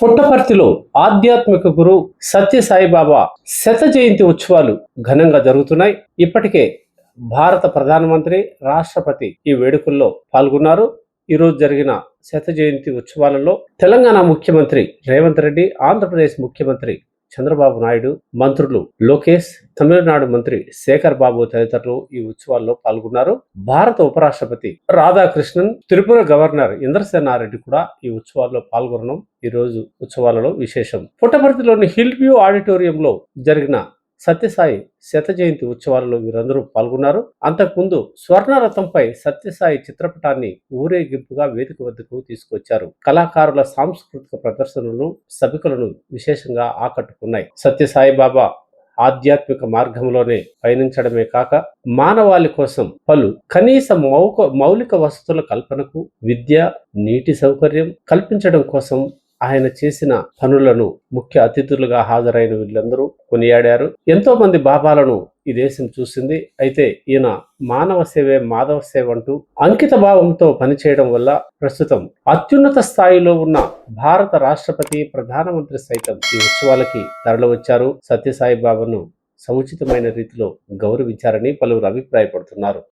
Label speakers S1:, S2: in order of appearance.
S1: పుట్టపర్తిలో ఆధ్యాత్మిక గురు సత్యసాయిబాబా శత జయంతి ఉత్సవాలు ఘనంగా జరుగుతున్నాయి. ఇప్పటికే భారత ప్రధానమంత్రి రాష్ట్రపతి ఈ వేడుకల్లో పాల్గొన్నారు. ఈరోజు జరిగిన శత జయంతి ఉత్సవాలలో తెలంగాణ ముఖ్యమంత్రి రేవంత్ రెడ్డి ఆంధ్రప్రదేశ్ ముఖ్యమంత్రి చంద్రబాబు నాయుడు మంత్రులు లోకేష్ తమిళనాడు మంత్రి శేఖర్ బాబు తదితరులు ఈ ఉత్సవాల్లో పాల్గొన్నారు. భారత ఉపరాష్ట్రపతి రాధాకృష్ణన్ త్రిపుర గవర్నర్ ఇంద్రసేనారెడ్డి కూడా ఈ ఉత్సవాల్లో పాల్గొనడం ఈ రోజు ఉత్సవాలలో విశేషం. పుట్టపర్తిలోని హిల్ వ్యూ ఆడిటోరియంలో జరిగిన సత్యసాయి శత జయంతి ఉత్సవాలలో వీరందరూ పాల్గొన్నారు. అంతకుముందు స్వర్ణరథంపై సత్యసాయి చిత్రపటాన్ని ఊరేగింపుగా వేదిక వద్దకు తీసుకొచ్చారు. కళాకారుల సాంస్కృతిక ప్రదర్శనలు సభికులను విశేషంగా ఆకట్టుకున్నాయి. సత్యసాయి బాబా ఆధ్యాత్మిక మార్గంలోనే పయనించడమే కాక మానవాళి కోసం పలు కనీస మౌక మౌలిక వసతుల కల్పనకు విద్య నీటి సౌకర్యం కల్పించడం కోసం ఆయన చేసిన పనులను ముఖ్య అతిథులుగా హాజరైన వీళ్ళందరూ కొనియాడారు. ఎంతో మంది బాబాలను ఈ దేశం చూసింది. అయితే ఈయన మానవ సేవే మాధవ సేవ అంటూ అంకిత భావంతో పనిచేయడం వల్ల ప్రస్తుతం అత్యున్నత స్థాయిలో ఉన్న భారత రాష్ట్రపతి ప్రధానమంత్రి సైతం ఈ ఉత్సవాలకి తరలివచ్చారు సత్యసాయి బాబాను సముచితమైన రీతిలో గౌరవించారని పలువురు అభిప్రాయపడుతున్నారు.